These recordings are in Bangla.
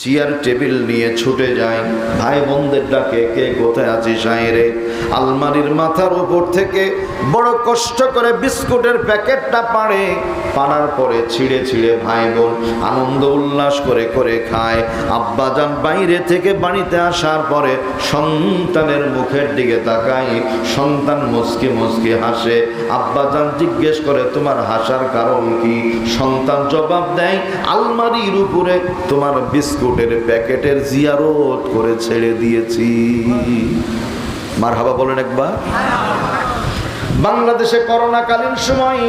চেয়ার টেবিল নিয়ে ছুটে যায়। ভাই বোনদের ডাকে, কে কোথায় আছিস রে আলমারির মাথার উপর থেকে বড় কষ্ট করে বিস্কুটের প্যাকেটটা পাড়ে। পাড়ার পরে ছিঁড়ে ছিঁড়ে ভাই বোন আনন্দ উল্লাস করে করে খায়। আব্বাজান বাইরে থেকে বাড়িতে আসার পরে সন্তানের মুখের দিকে তাকায়, সন্তান মুসকে মুসকে হাসে। আব্বাজান জিজ্ঞেস করে, তোমার হাসার কারণ কি? সন্তান জবাব দেয়, আলমারির উপরে তোমার বিস্কুটের প্যাকেটের জিয়ারত করে ছেড়ে দিয়েছি। মার হাবা বলেন একবার। বাংলাদেশে করোনাকালীন সময়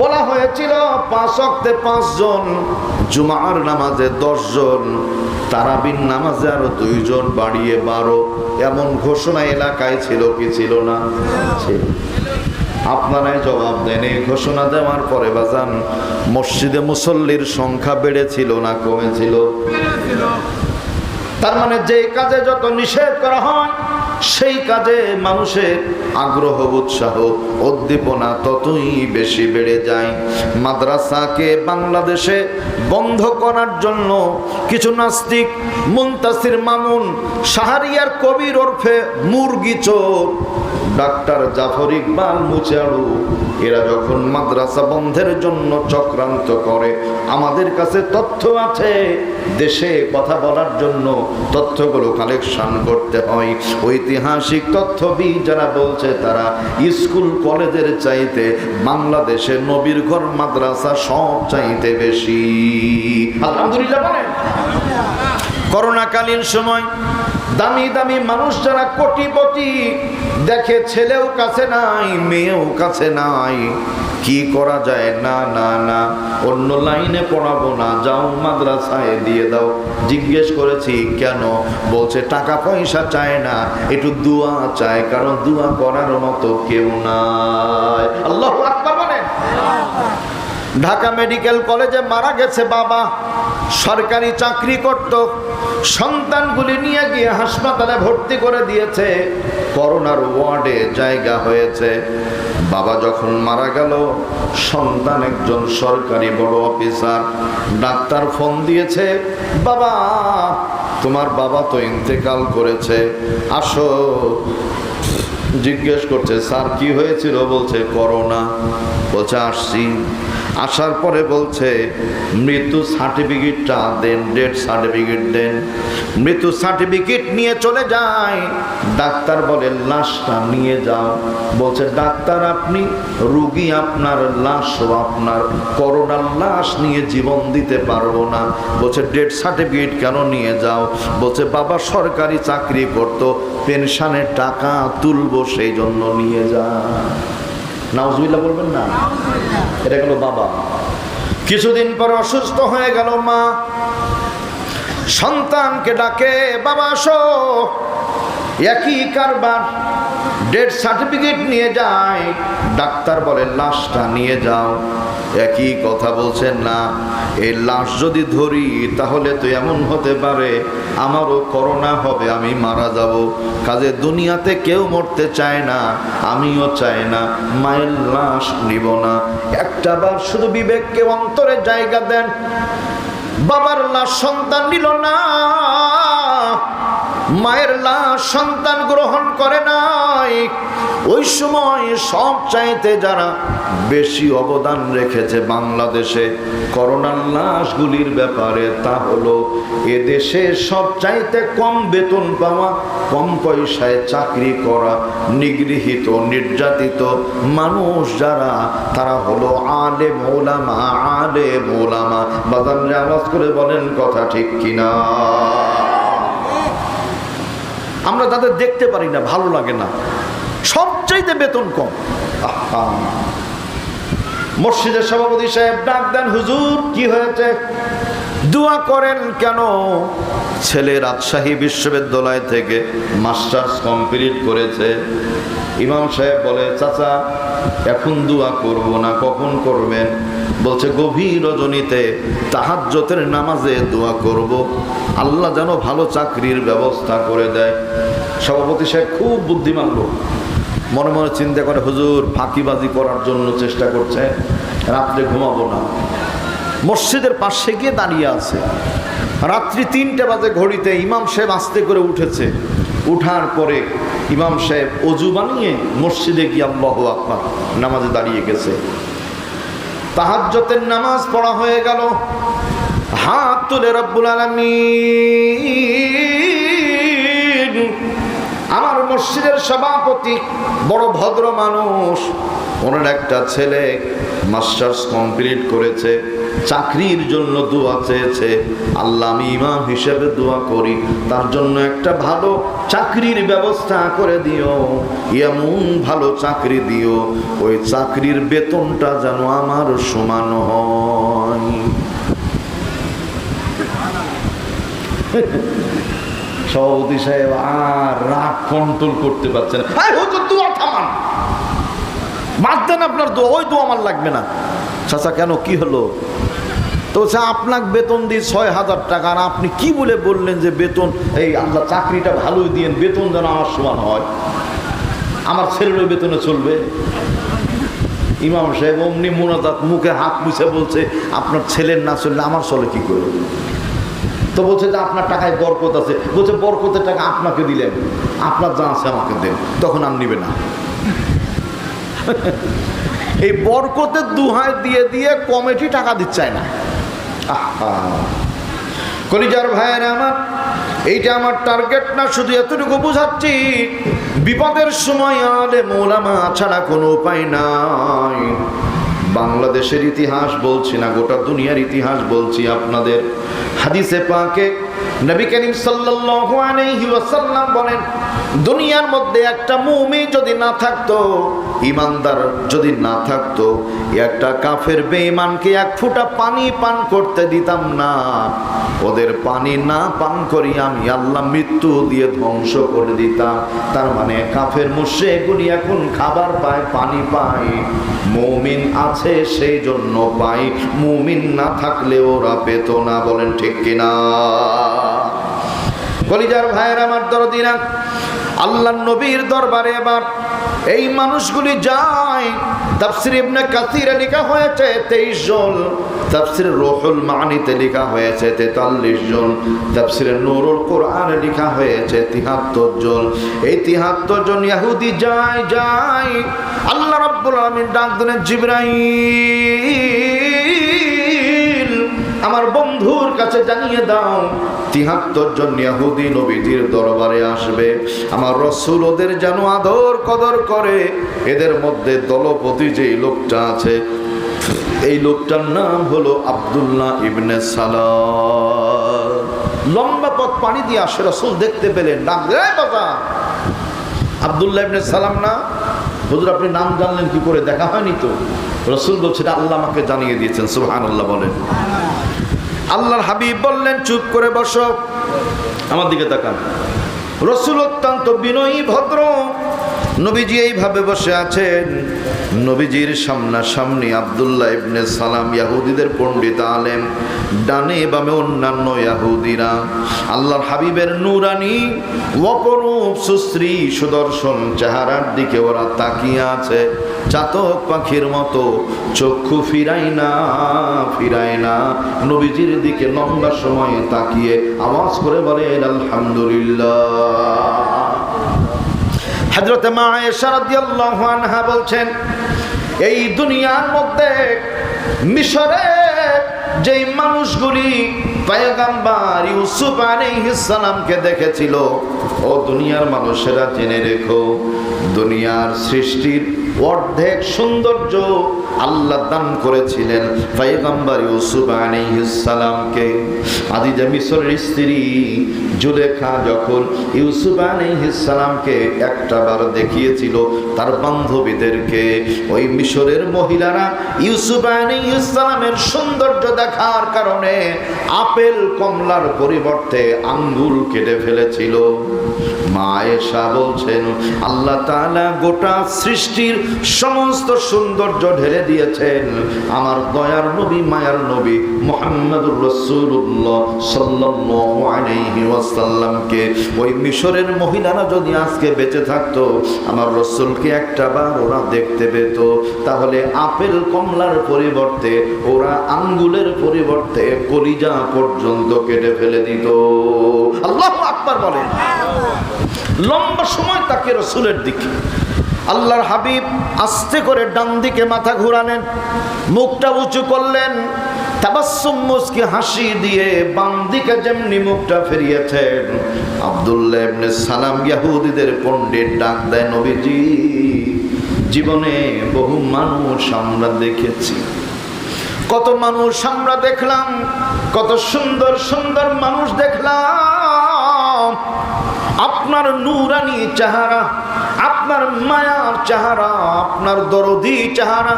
বলা হয়েছিল, পাঁচ অক্টে পাঁচজন, জুমার নামাজে দশজন তারাবিন নামাজে আরও দুইজন বাড়িয়ে বারো। এমন ঘোষণা এলাকায় ছিল কি ছিল না? আপনারাই জবাব দেন, এই ঘোষণা দেওয়ার পরে বাজান, মসজিদে মুসল্লির সংখ্যা বেড়েছিল না কমেছিল? তার মানে যে কাজে যত নিষেধ করা হয়, সেই কাজে মানুষের আগ্রহ, উৎসাহ, উদ্দীপনা ততই বেশি বেড়ে যায়। মাদ্রাসাকে বাংলাদেশে বন্ধ করার জন্য কিছু নাস্তিক, মুন্তাসির মামুন, শাহরিয়ার কবির ওরফে মুরগি চোর ডাক্তার জাফর ইকবাল মুচাড়ু এরা যখন মাদ্রাসা বন্ধের জন্য চক্রান্ত করে, আমাদের কাছে তথ্য আছে। দেশে কথা বলার জন্য তথ্যগুলো কালেকশন করতে হয়। ঐতিহাসিক তথ্যবিদ যারা বলছে, তারা স্কুল, কলেজের চাইতে বাংলাদেশে নবীর ঘর, মাদ্রাসা সব চাইতে বেশি। আলহামদুলিল্লাহ করোনাকালীন সময় দামি দামি মানুষ যারা কোটিপতি, দেখে ছেলেও কাছে নাই, মেয়েও কাছে নাই। কি করা যায়? না না না। অন্য লাইনে পড়াবো না। যাও মাদ্রাসায় দিয়ে দাও। জিজ্ঞেস করেছি, কেন? বলছে, টাকা পয়সা চায় না। একটু দোয়া চায়, কারণ দোয়া করার মতো কেউ নাই। আল্লাহ ঢাকা মেডিকেল কলেজে মারা গেছে বাবা। সরকারি চাকরি করত, সন্তানগুলি নিয়ে গিয়ে হাসপাতালে ভর্তি করে দিয়েছে, করোনার ওয়ার্ডে জায়গা হয়েছে। বাবা যখন মারা গেল, সন্তান একজন সরকারি বড় অফিসার, ডাক্তার ফোন দিয়েছে, বাবা, তোমার বাবা তো ইন্তেকাল করেছে, আসো। জিজ্ঞেস করছে, স্যার, কি হয়েছিল? বলছে, করোনা। বলছে, আসছি। আসার পরে বলছে, মৃত্যু সার্টিফিকেটটা দেন, ডেথ সার্টিফিকেট দেন। মৃত্যু সার্টিফিকেট নিয়ে চলে যায় ডাক্তার বলে, লাশটা নিয়ে যাও। বলছে, ডাক্তার, আপনি রুগী, আপনার লাশও আপনার করোনার লাশ নিয়ে জীবন দিতে পারব না। বলছে, ডেথ সার্টিফিকেট কেন নিয়ে যাও? বলছে, বাবা সরকারি চাকরি করতো, পেনশনের টাকা তুলবো সেই জন্য নিয়ে যা। নাউজবিল্লা বলবেন না? এটা গেল বাবা। কিছুদিন পর অসুস্থ হয়ে গেল মা। সন্তানকে ডাকে, বাবা, আসো। একই কারবার ডেথ সার্টিফিকেট নিয়ে যায়। ডাক্তার বলে, লাশটা নিয়ে যাও। একই কথা বলছেন, না এই লাশ যদি ধরি, তাহলে তো এমন হতে পারে, আমারও করোনা হবে, আমি মারা যাব। কাজে দুনিয়াতে কেউ মরতে চায় না, আমিও চাই না, মায়ের লাশ নিব না। একটা বার শুধু বিবেককে অন্তরে জায়গা দেন, বাবার লাশ সন্তান নিল না। মায়ের লাশ সন্তান গ্রহণ করে নাই। ওই সময় সব চাইতে যারা বেশি অবদান রেখেছে বাংলাদেশে করোনার লাশগুলির ব্যাপারে, তা হলো এদেশে সব চাইতে কম বেতন পাওয়া, কম পয়সায় চাকরি করা, নিগৃহীত, নির্যাতিত মানুষ যারা, তারা হলো আলে মৌলামা আলে মৌলামা। বাদামরে আওয়াজ করে বলেন কথা ঠিক কিনা। আমরা তাদের দেখতে পারি না, ভালো লাগে না। সবচাইতে বেতন কম। মসজিদের সভাপতি সাহেব ডাক দেন, হুজুর, কি হয়েছে? দোয়া করেন কেন? ছেলে রাজশাহী বিশ্ববিদ্যালয় থেকে মাস্টার্স কমপ্লিট করেছে। ইমাম সাহেব বলে, চাচা, এখন দোয়া করব না, কখন করবেন? বলছে, গভীর রজনীতে তাহাজ্জতের নামাজে দোয়া করব। আল্লাহ যেন ভালো চাকরির ব্যবস্থা করে দেয়। সভাপতি সাহেব খুব বুদ্ধিমান লোক। মনে মনে চিন্তা করে, হুজুর, ফাঁকিবাজি করার জন্য চেষ্টা করছে, রাত্রে ঘুমাবো না। মসজিদের পাশে গিয়ে দাঁড়িয়ে আছে। রাত্রি তিনটে বাজে ঘড়িতে ইমাম সাহেব আস্তে করে উঠেছে। উঠার পরে ইমাম সাহেব অজু বানিয়ে মসজিদে গিয়ে আল্লাহ আকবার নামাজে দাঁড়িয়ে গেছে। তাহাজ্জতের নামাজ পড়া হয়ে গেল। হাত তুলে রব্বুল আলামিন, আমার মসজিদের সভাপতি বড় ভদ্র মানুষ, ওনার একটা ছেলে মাস্টার্স কমপ্লিট করেছে। চাকরির জন্য দোয়া চেয়েছে। আল্লাহ আমি ইমাম হিসেবে দোয়া করি। তার জন্য একটা ভালো চাকরির ব্যবস্থা করে দিও। এমন ভালো চাকরি দিও ওই চাকরির বেতনটা যেন আমার সমান হয়। সভাপতি সাহেব আর রাগ কন্ট্রোল করতে পারছে না এই হুজুর দোয়া থামান বাদ দেন আপনার দোয়া, ওই দোয়া আমার লাগবে না। চাচা, কেন? কি হলো? তো সে আপনাকে বেতন দিই ছয় হাজার টাকা, আর আপনি কি বলে বললেন যে বেতন? এই আল্লাহ চাকরিটা ভালোই দিয়েন বেতন যেন আমার সমান হয়। আমার ছেলের ওই বেতনে চলবে। ইমাম সাহেব অমনি মোনাজাত মুখে হাত মুছে বলছে, আপনার ছেলের না চললে আমার চলে কি করে? তো বলছে যে, আপনার টাকায় বরকত আছে। বলছে, বরকতের টাকা আপনাকে দিলেন। আপনার যা আছে আমাকে দেন। তখন আর নিবে না। এই বরকতের দুহায় দিয়ে দিয়ে কমিটি টাকা দিচ্ছে না কলিজার ভাইয়ের আমার, এইটা আমার টার্গেট না, শুধু এতটুকু বুঝাচ্ছি, বিপদের সময় আলে মৌলামা ছাড়া কোনো উপায় নাই। বাংলাদেশের ইতিহাস বলছি না, গোটা দুনিয়ার ইতিহাস বলছি আপনাদের। হাদিসে পাকে নবী করিম সাল্লাল্লাহু আলাইহি ওয়াসাল্লাম বলেন দুনিয়ার মধ্যে একটা মুমিন যদি না থাকতো, ইমানদার যদি না থাকতো, একটা কাফের বেঈমানকে এক ফোঁটা পানি পান করতে দিতাম না। ওদের পানি না পান করি আমি আল্লাহ মৃত্যু দিয়ে ধ্বংস করে দিতাম। তার মানে কাফের মুশরিকগুলি এখন খাবার পায়, পানি পায়। মুমিন আছে সেই জন্য পাই মুমিন না থাকলে ওরা পেত না, বলেন ঠিক কিনা? কলিজার ভাইয়ের আমার দরদিনা আল্লাহ নবীর দরবারে এবার এই মানুষগুলি যায়। তাফসির ইবনে কাসিরে লেখা হয়েছে তেইশ জন। তাফসির রোহুল মানিতে লেখা হয়েছে তেতাল্লিশ জন। তাফসিরে নুরুল কোরআনে লেখা হয়েছে তিহাত্তর জন। এই তিহাত্তর জন ইয়াহুদি যায় যায়। আল্লাহ রাব্বুল আলামিন ডাক দিলেন জিবরাইল। আমার বন্ধুর কাছে জানিয়ে দাও, তিহাত্তর জন ইয়াহুদি নবীজির দরবারে আসবে। আমার রসুল ওদের যেন আদর কদর করে, এদের মধ্যে দলপতি যে লোকটা আছে, এই লোকটার নাম হলো আব্দুল্লাহ ইবনে সালাম। লম্বা পথ পানি দিয়ে আসে, রসুল দেখতে পেলেন দে বাবা! আব্দুল্লাহ ইবনে সালাম না? হুজুর, আপনি নাম জানলেন কি করে? দেখা হয়নি তো? রসুল বলছেন আল্লাহ আমাকে জানিয়ে দিয়েছেন সুহান আল্লাহ বলেন। আল্লাহর হাবিব বললেন চুপ করে বসো। আমার দিকে তাকান। রসুল অত্যন্ত বিনয়ী ভদ্র নবীজি এইভাবে বসে আছেন। নবীজির সামনাসামনি আবদুল্লাহ ইবনে সালাম ইয়াহুদিদের পণ্ডিত আলেম, ডানে বামে অন্যান্য ইয়াহুদিরা। আল্লাহর হাবিবের নুরানি অপরূপ সুশ্রী সুদর্শন চেহারার দিকে ওরা তাকিয়ে আছে। চাতক পাখির মতো চক্ষু ফিরাই না, ফিরায় না। নবীজির দিকে লম্বা সময় তাকিয়ে আওয়াজ করে বলেন আলহামদুলিল্লাহ হজরত মা আয়েশা আনহা বলছেন, এই দুনিয়ার মধ্যে মিশরে যেই মানুষগুলি পায়গাম্বার ইউসুফ আলাইহিস সালামকে দেখেছিল, ও দুনিয়ার মানুষেরা জেনে রেখো, দুনিয়ার সৃষ্টির অর্ধেক সৌন্দর্য আল্লাহ দান করেছিলেন পয়গাম্বার ইউসুফ আলাইহিস সালামকে। আদিজা মিশরের স্ত্রী জুলেখা যখন ইউসুফ আলাইহিস সালামকে একটা বার দেখিয়েছিল তার বান্ধবীদেরকে, ওই মিশরের মহিলারা ইউসুফ আলাইহিস সালামের সৌন্দর্য দেখার কারণে আপেল, কমলার পরিবর্তে আঙ্গুল কেটে ফেলেছিল। মা এসা বলছেন, আল্লাহ তাআলা গোটা সৃষ্টির সমস্ত সৌন্দর্য ঢেলে দিয়েছেন আমার দয়ার নবী, মায়ার নবী মোহাম্মদুর রসুল্লাহ সাল্লাল্লাহু ওই মিশরের মহিলারা যদি আজকে বেঁচে থাকতো, আমার রসুলকে একটা বার ওরা দেখতে পেত। তাহলে আপেল কমলার পরিবর্তে, ওরা আঙ্গুলের পরিবর্তে কলিজা পর্যন্ত কেটে ফেলে দিত। আল্লাহ আকবার বলেন। লম্বা সময় তাকে রসুলের দিকে আল্লাহর হাবিব আস্তে করে ডান দিকে মাথা ঘুরালেন, মুখটা উঁচু করলেন হাসি দিয়ে বাম দিকে যেমনি মুখটা ফিরিয়েছেন, আব্দুল্লাহ সালাম ইয়াহুদিদের পণ্ডিত ডাক দেয় নবীজি, জীবনে বহু মানুষ আমরা দেখেছি। কত মানুষ আমরা দেখলাম, কত সুন্দর সুন্দর মানুষ দেখলাম আপনার নুরানি চেহারা, আপনার মায়ার চেহারা, আপনার দরদি চেহারা,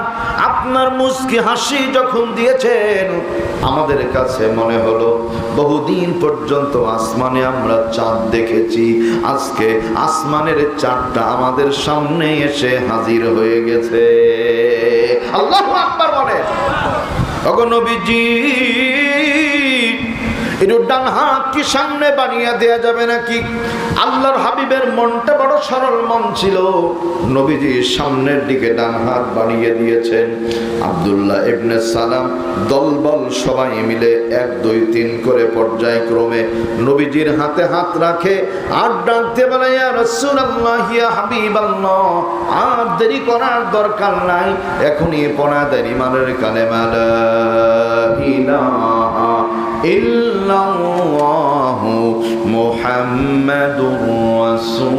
আপনার মুস্কি হাসি যখন দিয়েছেন, আমাদের কাছে মনে হলো, বহুদিন পর্যন্ত আসমানে আমরা চাঁদ দেখেছি। আজকে আসমানের চাঁদটা আমাদের সামনে এসে হাজির হয়ে গেছে। আল্লাহ আকবার বলে অগনবীজি একটু ডান হাত কি সামনে বানিয়ে দেয়া যাবে নাকি? আল্লাহর হাবিবের মনটা বড় সরল মন ছিল। নবীজি সামনের দিকে ডান হাত বানিয়ে দিয়েছেন। আব্দুল্লাহ ইবনে সালাম দলবল সবাই মিলে এক, দুই, তিন করে পর্যায়ক্রমে নবীজির হাতে হাত রাখে। আর ডাকতে ইয়া হাবিবাল্লাহ, আর দেরি করার দরকার নাই। এখনই পড়া দেয় ইমানের কালেমা, লা ইলাহা ইল্লাল্লাহু মুহাম্মাদুর রাসূলুল্লাহ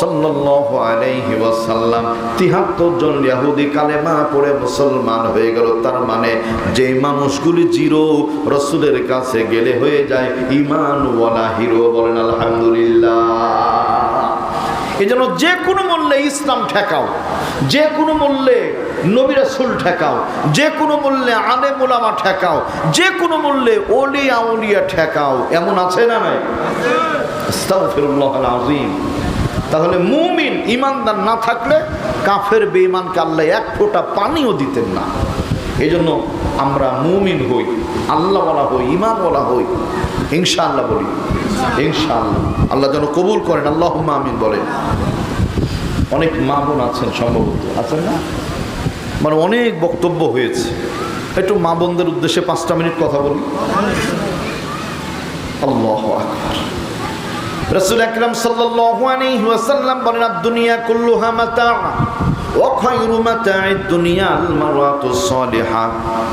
সাল্লাল্লাহু আলাইহি ওয়াসাল্লাম। 73 জন ইহুদি কালেমা পড়ে মুসলমান হয়ে গেল। তার মানে যে মানুষগুলি জিরো রসুলের কাছে গেলে হয়ে যায় ঈমান ওয়ালা হিরো বলেন, আলহামদুলিল্লাহ। এই জন্য যে কোনো মূল্যে ইসলাম ঠেকাও, যে কোনো মূল্যে নবী রাসূল ঠেকাও, যে কোনো মূল্যে আলে মোলামা ঠেকাও, যে কোনো মূল্যে ওলি আউলিয়া ঠেকাও, এমন আছে না নাই? তাহলে মুমিন ইমানদার না থাকলে কাফের বেঈমানকে আল্লাহ এক ফোঁটা পানিও দিতেন না। এই জন্য আমরা মুমিন হই। আল্লাহ বলা হই ইমান বলা হই। ইনশাআল্লাহ বলি। ইনশাআল্লাহ। আল্লাহ যেন কবুল করেন আল্লাহ আমিন বলেন। অনেক মা বোন আছেন সম্ভবত। আছেন না? মানে অনেক বক্তব্য হয়েছে। একটু মা বোনদের উদ্দেশ্যে পাঁচটা মিনিট কথা বলি। আল্লাহ রসুল আকরাম সাল্লাল্লাহু বলেন দুনিয়া কুল্লুহা মাতা।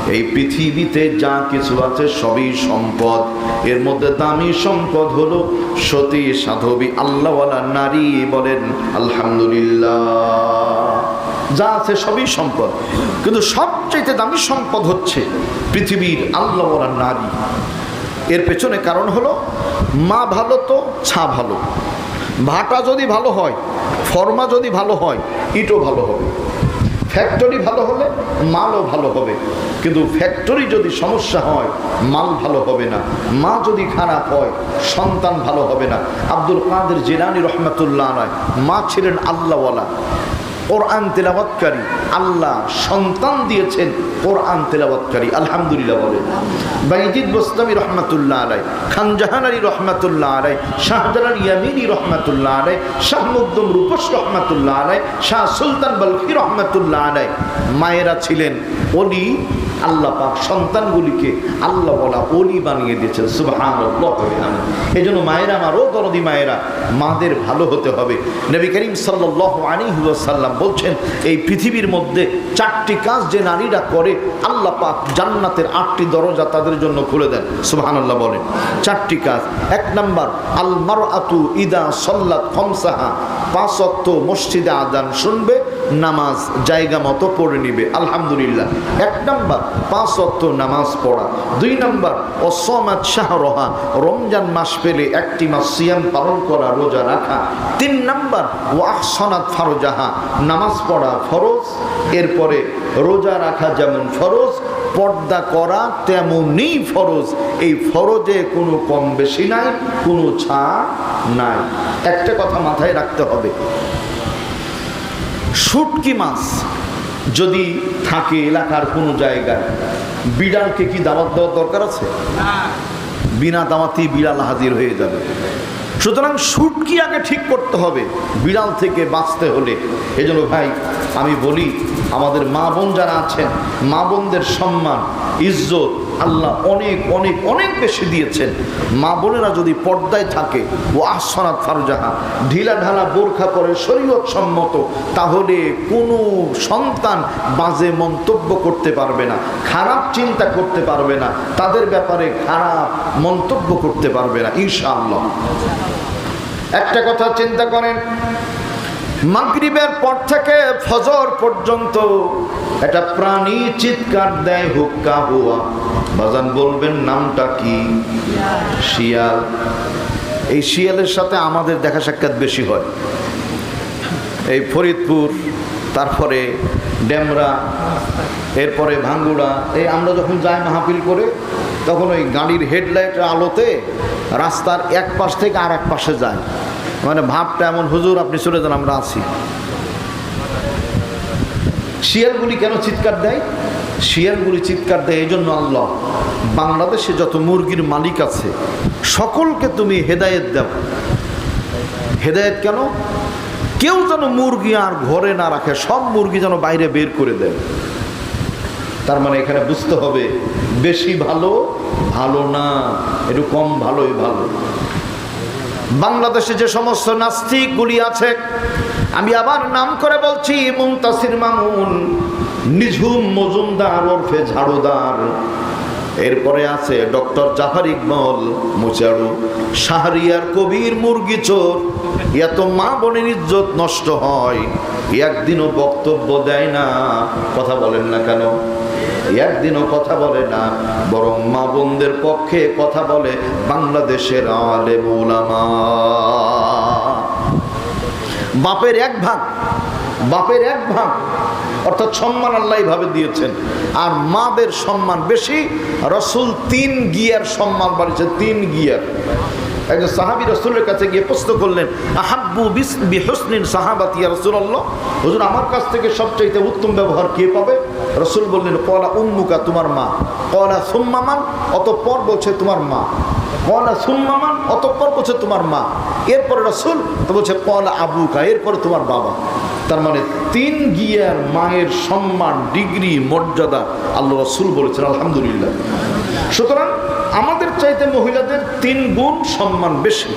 এই পৃথিবীতে যা কিছু আছে সবই সম্পদ। এর মধ্যে দামি সম্পদ হলো সতী সাধবী আল্লাহওয়ালা নারী বলেন, আলহামদুলিল্লাহ। যা আছে সবই সম্পদ। কিন্তু সবচেয়ে দামি সম্পদ হচ্ছে পৃথিবীর আল্লাহওয়ালা নারী। এর পেছনে কারণ হলো মা ভালো তো ছা ভালো। ভাটা যদি ভালো হয়, ফর্মা যদি ভালো হয়, ইটও ভালো হবে। ফ্যাক্টরি ভালো হলে মালও ভালো হবে। কিন্তু ফ্যাক্টরি যদি সমস্যা হয়, মাল ভালো হবে না। মা যদি খারাপ হয়, সন্তান ভালো হবে না। আব্দুল কাদের জেরানি রহমতুল্লাহ নয় মা ছিলেন আল্লাহওয়ালা। কোরআন তেলাওয়াতকারী। আল্লাহ সন্তান দিয়েছেন কোরআন তেলাবৎকারী আলহামদুলিল্লাহ বলে। বাইজিদ বস্তামি রহমাতুল্লাহ আলাই খান জাহান আলী রহমাতুল্লাহ আলাই শাহজালাল ইয়ামিনী রহমাতুল্লাহ আলাই শাহ মুকদম রূপস রহমাতুল্লাহ আলাই শাহ সুলতান বলফি রহমাতুল্লাহ আলাই মায়েরা ছিলেন অলি আল্লাহ পাক সন্তানগুলিকে আল্লাহ বলা অলি বানিয়ে দিয়েছেন সুবহান এই জন্য মায়েরা আমারও দরদি মায়েরা, মাদের ভালো হতে হবে। নবী করিম সাল্লাহ আলী সাল্লাম বলছেন, এই পৃথিবীর মধ্যে চারটি কাজ যে নারীরা করে, আল্লাহ পাক জান্নাতের আটটি দরজা তাদের জন্য খুলে দেন সুবহান আল্লাহ বলেন। চারটি কাজ। এক নাম্বার, আল মার আতু ইদা সল্লাত খমসাহা। পাঁচ মসজিদে আদান শুনবে নামাজ জায়গা মতো পড়ে নিবে, আলহামদুলিল্লাহ। এক নাম্বার, পাঁচ অক্ত নামাজ পড়া। দুই নাম্বার, অসমাত শাহরহা, রমজান মাস পেলে একটি মাস সিয়াম পালন করা, রোজা রাখা। তিন নাম্বার ওয়াহসনাত ফারোজাহা, নামাজ পড়া ফরজ, এরপরে রোজা রাখা যেমন ফরজ, পর্দা করা তেমনই ফরজ। এই ফরজে কোনো কম বেশি নাই, কোনো ছাড় নাই। একটা কথা মাথায় রাখতে হবে শুটকি মাছ যদি থাকে এলাকার কোনো জায়গায় বিড়ালকে কি দাওয়াত দেওয়ার দরকার আছে? বিনা দাওয়াতেই বিড়াল হাজির হয়ে যাবে। সুতরাং শুটকি আগে ঠিক করতে হবে বিড়াল থেকে বাঁচতে হলে। এজন্য ভাই আমি বলি আমাদের মা বোন যারা আছেন মা বোনদের সম্মান ইজ্জত আল্লাহ অনেক অনেক অনেক বেশি দিয়েছেন। মা বোনেরা যদি পর্দায় থাকে ও আসনাত ফারজাহা, ঢিলা ঢালা বোরখা পরে শরীয়ত সম্মত, তাহলে কোনো সন্তান বাজে মন্তব্য করতে পারবে না, খারাপ চিন্তা করতে পারবে না, তাদের ব্যাপারে খারাপ মন্তব্য করতে পারবে না, ইনশাআল্লাহ। একটা কথা চিন্তা করেন মাগরিবের পর থেকে ফজর পর্যন্ত একটা প্রাণী চিৎকার দেয়, হুক্কা হুয়া। বাজান বলবেন, নামটা কি? শিয়াল। এই শিয়ালের সাথে আমাদের দেখা সাক্ষাৎ বেশি হয়। এই ফরিদপুর, তারপরে ডেমরা, এরপরে ভাঙ্গুড়া, এই আমরা যখন যাই মাহফিল করে, তখন ওই গাড়ির হেডলাইটের আলোতে রাস্তার এক পাশ থেকে আর এক পাশে যায়। মানে ভাবটা এমন, হুজুর, আপনি চলে যান, আমরা আছি। শিয়ালগুলি কেন চিৎকার দেয়? শিয়ালগুলি চিৎকার দেয় এই জন্য আল্লাহ, বাংলাদেশে যত মুরগির মালিক আছে, সকলকে তুমি হেদায়েত দাও। হেদায়েত কেন? কেউ যেন মুরগি আর ঘরে না রাখে, সব মুরগি যেন বাইরে বের করে দেয়। তার মানে এখানে বুঝতে হবে, বেশি ভালো ভালো না, একটু কম ভালোই ভালো। বাংলাদেশে যে সমস্ত নাস্তিকগুলি আছে, আমি আবার নাম করে বলছি মুমতাসির মামুন, নিঝুম, মজুমদার, ওরফে ঝাড়ুদার। এরপরে আছে ডক্টর জাফর ইকমল মুচারু, শাহরিয়ার কবির মুরগি চোর। এত মা বোনের ইজ্জত নষ্ট হয়, একদিনও বক্তব্য দেয় না, কথা বলেন না কেন? একদিনও কথা বলে না, বরং মা বোনদের পক্ষে কথা বলে বাংলাদেশের আলে মৌলামা বাপের এক ভাগ, বাপের এক ভাগ, অর্থাৎ সম্মান আল্লাহ এইভাবে দিয়েছেন। আর মাদের সম্মান বেশি, রসুল তিন গিয়ার সম্মান বাড়িয়েছে, তিন গিয়ার। একজন সাহাবি রসুলের কাছে গিয়ে প্রশ্ন করলেন, আহাব্বু বিহসনিন সাহাবাতিয়া রসুল্লাহ হুজুর, আমার কাছ থেকে সবচাইতে উত্তম ব্যবহার কে পাবে? রসুল বললেন, কলা উম্মুকা তোমার মা। কলা সুম্মামান অতঃপর বলছে, তোমার মা। কলা সুম্মামান অতঃপর বলছে, তোমার মা। এরপরে রসুল তো বলছে, কলা আবুকা। এরপরে তোমার বাবা। তার মানে তিন গিয়ার মায়ের সম্মান, ডিগ্রি, মর্যাদা আল্লাহ রসুল বলেছেন, আলহামদুলিল্লাহ। সুতরাং আমাদের চাইতে মহিলাদের তিন গুণ সম্মান বেশি।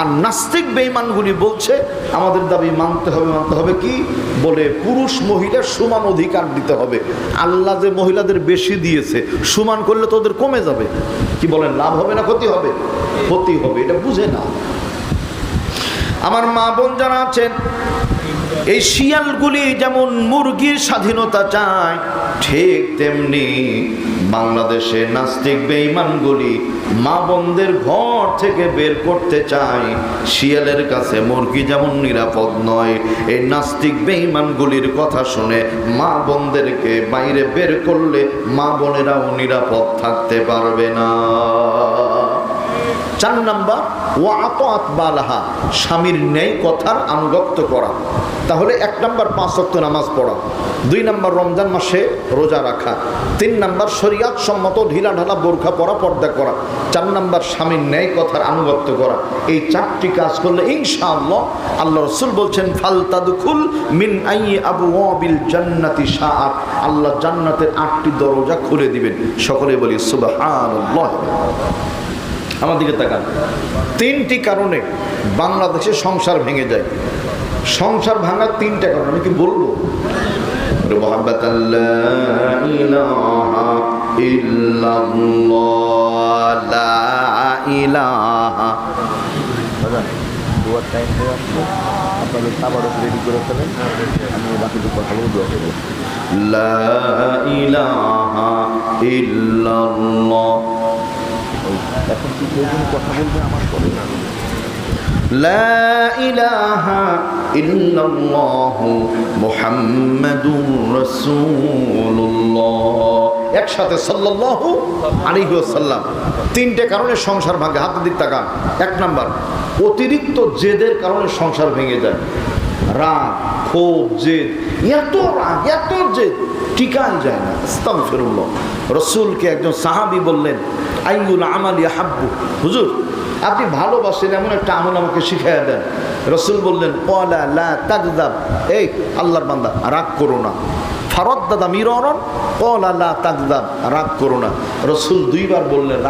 আর নাস্তিক বেইমানগুলি বলছে, আমাদের দাবি মানতে হবে মানতে হবে কি? বলে পুরুষ মহিলার সমান অধিকার দিতে হবে। আল্লাহ যে মহিলাদের বেশি দিয়েছে, সমান করলে তো ওদের কমে যাবে। কি বলেন, লাভ হবে না ক্ষতি হবে? ক্ষতি হবে, এটা বুঝে না। আমার মা বোন যারা আছেন, এই শিয়ালগুলি যেমন মুরগির স্বাধীনতা চায়, ঠিক তেমনি বাংলাদেশে নাস্তিক বেঈমানগুলি মা বন্ধের ঘর থেকে বের করতে চায়। শিয়ালের কাছে মুরগি যেমন নিরাপদ নয়, এই নাস্তিক বেঈমানগুলির কথা শুনে মা বন্ধেরকে বাইরে বের করলে মা বোনেরাও নিরাপদ থাকতে পারবে না। চার নাম্বার ও আত বালাহা, স্বামীর ন্যায় কথার আনুগত্য করা। তাহলে এক নাম্বার পাঁচ অক্ত নামাজ পড়া, দুই নাম্বার রমজান মাসে রোজা রাখা, তিন নাম্বার শরিয়াত সম্মত ঢিলা ঢালা বোরখা পরা, পর্দা করা, চার নাম্বার স্বামীর ন্যায় কথার আনুগত্য করা। এই চারটি কাজ করলে ইনশাআল্লাহ আল্লাহ রসুল বলছেন, ফালতাদুখুল মিন আই আবু ওয়াবিল জান্নাতি শাআত। আল্লাহ জান্নাতের আটটি দরজা খুলে দিবেন। সকলে বলি সুবহানাল্লাহ। আমার দিকে তাকান। তিনটি কারণে বাংলাদেশে সংসার ভেঙে যায়। সংসার ভাঙার তিনটা কারণ, আমি কি বলব? আপনাদের খাবার রেডি করে ফেলেন আমি বাকিটুকু কথা বলে দোয়া করব লা ইলাহা ইল্লাল্লাহ। এখন কি কেউ কোনো কথা বলবে আমার পরে لا إله إلا الله محمد رسول الله একসাথে সাল্লাল্লাহু আলাইহি ওয়াসাল্লাম তিনটে কারণে সংসার ভাঙে হাতের দিক তাকান এক নাম্বার অতিরিক্ত জেদের কারণে সংসার ভেঙে যায় রাগ ক্ষোভ জেদ। এত রাগ এত জেদ। টিকান যায় না। আস্তাগফিরুল্লাহ। রসুলকে একজন সাহাবী বললেন আইউল আমাল ইয়াহাব্বু হুজুর, আপনি ভালোবাসেন এমন একটা আমল আমাকে শিখাইয়া দেন। রসুল বললেন কলা লা তাকদাব এই, আল্লাহর বান্দা, রাগ করো না। ফারদ দাদা মিরন কলা তাকদাব রাগ করো না। রসুল দুইবার বললেন